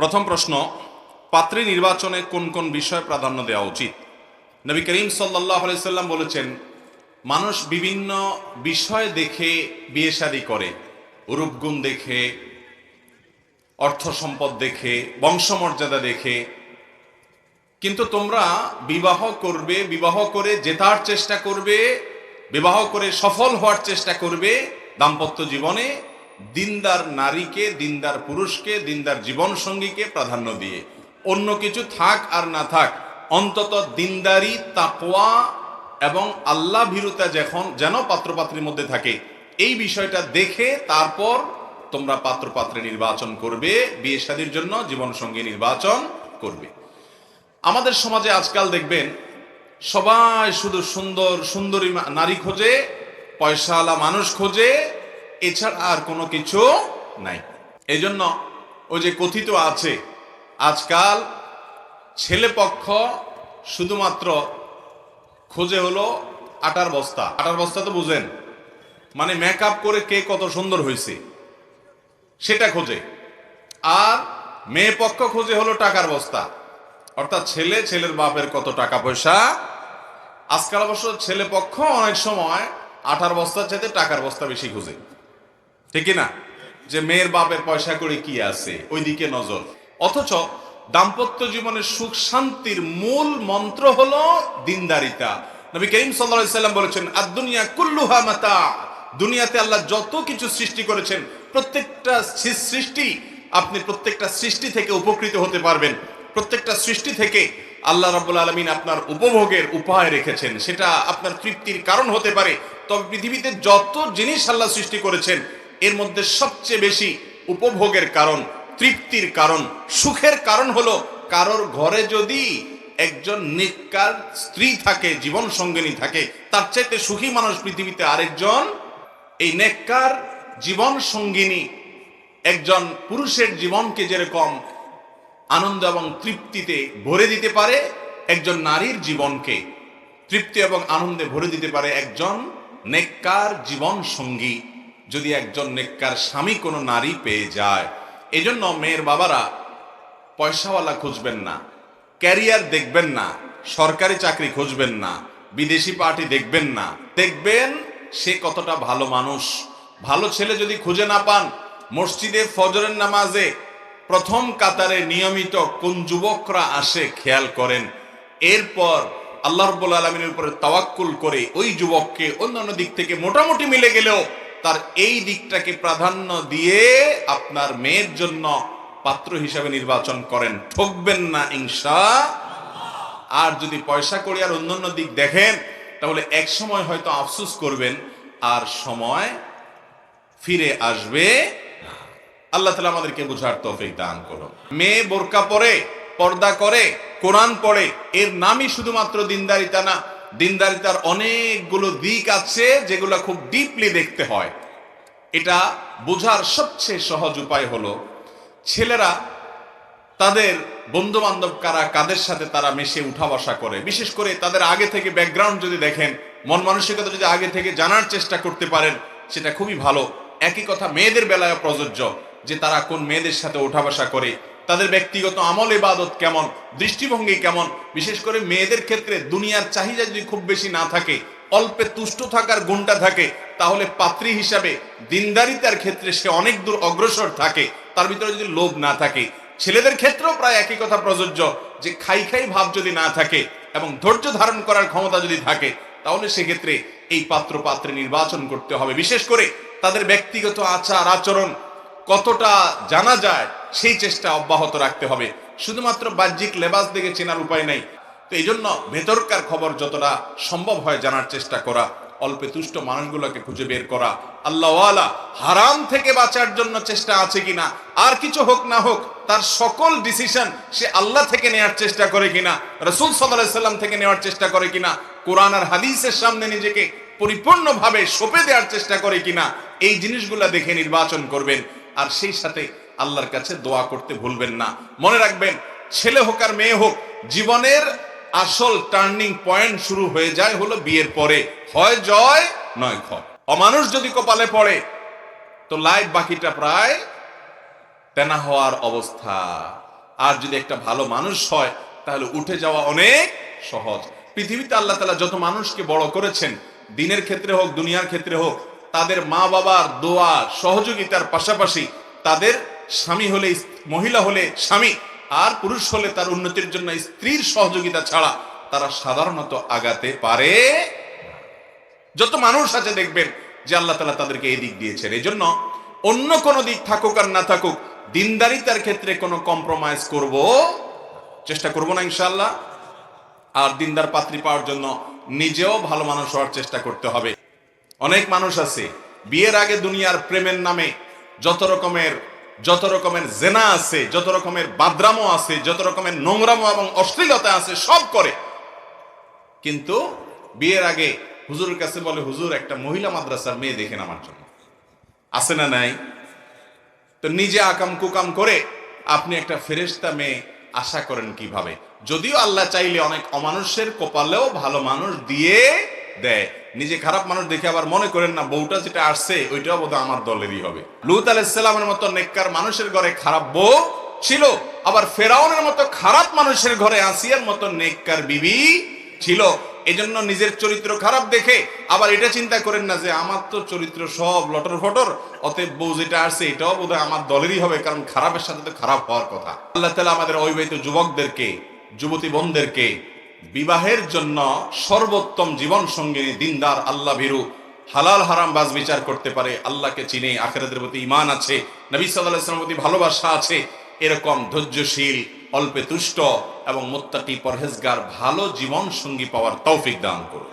প্রথম প্রশ্ন, পাত্রী নির্বাচনে কোন কোন বিষয় প্রাধান্য দেওয়া উচিত? নবী করিম সাল্লাহ সাল্লাম বলেছেন, মানুষ বিভিন্ন বিষয় দেখে বিয়ে শাদী করে। রূপগুণ দেখে, অর্থ সম্পদ দেখে, বংশমর্যাদা দেখে। কিন্তু তোমরা বিবাহ করবে, বিবাহ করে জেতার চেষ্টা করবে, বিবাহ করে সফল হওয়ার চেষ্টা করবে, দাম্পত্য জীবনে দিনদার নারীকে, দিনদার পুরুষকে, দিনদার জীবন সঙ্গীকে প্রাধান্য দিয়ে। অন্য কিছু থাক আর না থাক, অন্তত দিনদারি, তাকওয়া এবং আল্লাহ ভীরুতা যখন, যেন পাত্রপাত্রীর মধ্যে থাকে। এই বিষয়টা দেখে তারপর তোমরা পাত্রপাত্রে নির্বাচন করবে, বিয়ে শাদীর জন্য জীবন সঙ্গী নির্বাচন করবে। আমাদের সমাজে আজকাল দেখবেন, সবাই শুধু সুন্দর, সুন্দরী নারী খোঁজে, পয়সাওয়ালা মানুষ খোঁজে এছাড়া আর কোনো কিছু নাই। এই জন্য ওই যে কথিত আছে, আজকাল ছেলে পক্ষ শুধুমাত্র খোঁজে হলো আটার বস্তা। আটার বস্তা তো বুঝেন মানে মেকআপ করে কে কত সুন্দর হয়েছে, সেটা খোঁজে। আর মেয়ে পক্ষ খোঁজে হলো টাকার বস্তা। অর্থাৎ ছেলে, ছেলের বাপের কত টাকা পয়সা। আজকাল অবশ্য ছেলে পক্ষ অনেক সময় আঠার বস্তার চাইতে টাকার বস্তা বেশি খুঁজে। ঠিক না যে মেয়ের বাপের পয়সা করে কি আছে? ওইদিকে নজর। অথচ দাম্পত্য জীবনের সুখ শান্তির মূল মন্ত্র হলো দিনদারিতা। নবী করিম সাল্লাম বলেছেন আর দুনিয়া কুল্লুহা মাতা। দুনিয়াতে আল্লাহ যত কিছু সৃষ্টি করেছেন, প্রত্যেকটা সৃষ্টি আপনি প্রত্যেকটা সৃষ্টি থেকে উপকৃত হতে পারবেন। প্রত্যেকটা সৃষ্টি থেকে আল্লাহ রাব্বুল আলমিন আপনার উপভোগের উপায় রেখেছেন। সেটা আপনার তৃপ্তির কারণ হতে পারে। তবে পৃথিবীতে যত জিনিস আল্লাহ সৃষ্টি করেছেন এর মধ্যে সবচেয়ে বেশি উপভোগের কারণ, তৃপ্তির কারণ, সুখের কারণ হলো কারোর ঘরে যদি একজন নিকার স্ত্রী থাকে, জীবন সঙ্গিনী থাকে, তার চাইতে সুখী মানুষ পৃথিবীতে আরেকজন, এই নেককার জীবন সঙ্গিনী একজন পুরুষের জীবনকে যেরকম আনন্দ এবং তৃপ্তিতে ভরে দিতে পারে, একজন নারীর জীবনকে তৃপ্তি এবং আনন্দে ভরে দিতে পারে একজন নেককার জীবন সঙ্গী। যদি একজন নেককার স্বামী কোনো নারী পেয়ে যায়, এজন্য মেয়ের বাবারা পয়সাওয়ালা খুঁজবেন না, ক্যারিয়ার দেখবেন না, সরকারি চাকরি খুঁজবেন না, বিদেশি পার্টি দেখবেন না। দেখবেন সে কতটা ভালো মানুষ। ভালো ছেলে যদি খুঁজে না পান, মসজিদে ফজরের নামাজে প্রথম কাতারে নিয়মিত কোন যুবকরা আসে খেয়াল করেন। এরপর আল্লাহ রব্বুল আলমিনের উপরে তাওয়াক্কুল করে ওই যুবককে অন্যান্য দিক থেকে মোটামুটি মিলে গেলেও তার এই দিকটাকে প্রাধান্য দিয়ে আপনার মেয়ের জন্য পাত্র হিসাবে নির্বাচন করেন। ঠকবেন না ইংসা আর যদি পয়সা করি আর অন্যান্য দিক দেখেন, তাহলে এক সময় হয়তো আফসুস করবেন, আর সময় ফিরে আসবে। আল্লাহ তালা আমাদেরকে বুঝার তৌফিক দান করো মেয়ে বোরকা পরে, পর্দা করে, কোরআন পড়ে, এর নামই শুধুমাত্র দিনদারিতা না দিনদারিতার অনেকগুলো দিক আছে যেগুলো খুব ডিপলি দেখতে হয়। এটা বোঝার সবচেয়ে সহজ উপায় হলো, ছেলেরা তাদের বন্ধু বান্ধব কারা, কাদের সাথে তারা মিশে উঠা বসা করে? বিশেষ করে তাদের আগে থেকে ব্যাকগ্রাউন্ড যদি দেখেন, মন মানসিকতা যদি আগে থেকে জানার চেষ্টা করতে পারেন, সেটা খুবই ভালো। একই কথা মেয়েদের বেলায় প্রযোজ্য যে তারা কোন মেয়েদের সাথে ওঠা বসা করে তাদের ব্যক্তিগত আমল, ইবাদত কেমন, দৃষ্টিভঙ্গি কেমন, বিশেষ করে মেয়েদের ক্ষেত্রে দুনিয়ার চাহিদা যদি খুব বেশি না থাকে, অল্পে তুষ্ট থাকার গুণটা থাকে, তাহলে পাত্রী হিসাবে দিনদারিতার ক্ষেত্রে সে অনেক দূর অগ্রসর থাকে, তার ভিতরে যদি লোভ না থাকে। ছেলেদের ক্ষেত্রেও প্রায় একই কথা প্রযোজ্য, যে খাই খাই ভাব যদি না থাকে এবং ধৈর্য ধারণ করার ক্ষমতা যদি থাকে, তাহলে সেক্ষেত্রে এই পাত্র পাত্রে নির্বাচন করতে হবে। বিশেষ করে তাদের ব্যক্তিগত আচার আচরণ কতটা জানা যায় সেই চেষ্টা অব্যাহত রাখতে হবে। শুধুমাত্র বাহ্যিক লেবাস দেখে চেনার উপায় নাই। তো এই জন্য ভেতরকার খবর যতটা সম্ভব হয় জানার চেষ্টা করা, অল্পে তুষ্ট মানুষগুলোকে খুঁজে বের করা। আল্লাহওয়ালা হারাম থেকে বাঁচার জন্য চেষ্টা আছে কিনা, আর কিছু হোক না হোক, তার সকল ডিসিশন সে আল্লাহ থেকে নেওয়ার চেষ্টা করে কিনা, রসুল সাল্লাম থেকে নেওয়ার চেষ্টা করে কিনা, কোরআন আর হাদিসের সামনে নিজেকে পরিপূর্ণভাবে সঁপে দেওয়ার চেষ্টা করে কিনা, এই জিনিসগুলো দেখে নির্বাচন করবেন। আর সেই সাথে আল্লাহর কাছে দোয়া করতে ভুলবেন না। মনে রাখবেন, ছেলে হোক আর মেয়ে হোক, জীবনের আসল টার্নিং পয়েন্ট শুরু হয়ে যায় হলো বিয়ের পরে। হয় জয়, নয় ক্ষয়। অমানুষ যদি কপালে পড়ে, তো লাইফ বাকিটা প্রায় তেনা হওয়ার অবস্থা। আর যদি একটা ভালো মানুষ হয়, তাহলে উঠে যাওয়া অনেক সহজ। পৃথিবীতে আল্লাহ তালা যত মানুষকে বড় করেছেন, দিনের ক্ষেত্রে হোক, দুনিয়ার ক্ষেত্রে হোক, তাদের মা বাবার দোয়া, সহযোগিতার পাশাপাশি তাদের স্বামী হলে মহিলা হলে স্বামী, আর পুরুষ হলে তার উন্নতির জন্য স্ত্রীর সহযোগিতা ছাড়া তারা সাধারণত আগাতে পারে যত মানুষ আছে দেখবেন যে আল্লাহ তালা তাদেরকে এই দিক দিয়েছেন। এই জন্য অন্য কোনো দিক থাকুক আর না থাকুক, দিনদারিতার ক্ষেত্রে কোনো কম্প্রোমাইজ করব চেষ্টা করব না ইনশাল্লাহ আর দিনদার পাত্রী পাওয়ার জন্য নিজেও ভালো মানুষ হওয়ার চেষ্টা করতে হবে। অনেক মানুষ আছে, বিয়ের আগে দুনিয়ার প্রেমের নামে যত রকমের যত রকমের জেনা আছে, যত রকমের বাদ্রামো আছে, যত রকমের নোংরামো এবং অশ্লীলতা আছে, সব করে। কিন্তু বিয়ের আগে হুজুরের কাছে বলে, হুজুর, একটা মহিলা মাদ্রাসার মেয়ে দেখেন আমার জন্য। আছে না নাই? তো নিজে আকাম কুকাম করে আপনি একটা ফেরেশতা মেয়ে আশা করেন কীভাবে? যদিও আল্লাহ চাইলে অনেক অমানুষের কপালেও ভালো মানুষ দিয়ে দেয়। নিজে খারাপ মানুষ দেখে আবার মনে করেন না, বউটা যেটা আসছে, ওইটাও বোধহয় আমার দলেরই হবে। লুত আলাইসাল্লামের মতো নেককার মানুষের ঘরে খারাপ বউ ছিল, আবার ফেরাউনের মতো খারাপ মানুষের ঘরে আসিয়ার মতো নেককার বিবি ছিল। এজন্য নিজের চরিত্র খারাপ দেখে আবার এটা চিন্তা করেন না যে, আমার তো চরিত্র সব লটর ফটর, অতএব বউ যেটা আসছে, এটাও বোধহয় আমার দলেরই হবে, কারণ খারাপের সাথে তো খারাপ হওয়ার কথা। আল্লাহ তালা আমাদের অবিবাহিত যুবকদেরকে, যুবতী বোনদেরকে বিবাহের জন্য সর্বোত্তম জীবন সঙ্গিনী দিনদার আল্লাহ ভীরু। হালাল হারাম বাজ বিচার করতে পারে, আল্লাহকে চিনে, আখেরাতের প্রতি ইমান আছে, নবী সাল্লাহ প্রতি ভালোবাসা আছে, এরকম ধৈর্যশীল, অল্পে তুষ্ট এবং মোত্তাটি পরহেজগার ভালো জীবন সঙ্গী পাওয়ার তৌফিক দান করুন।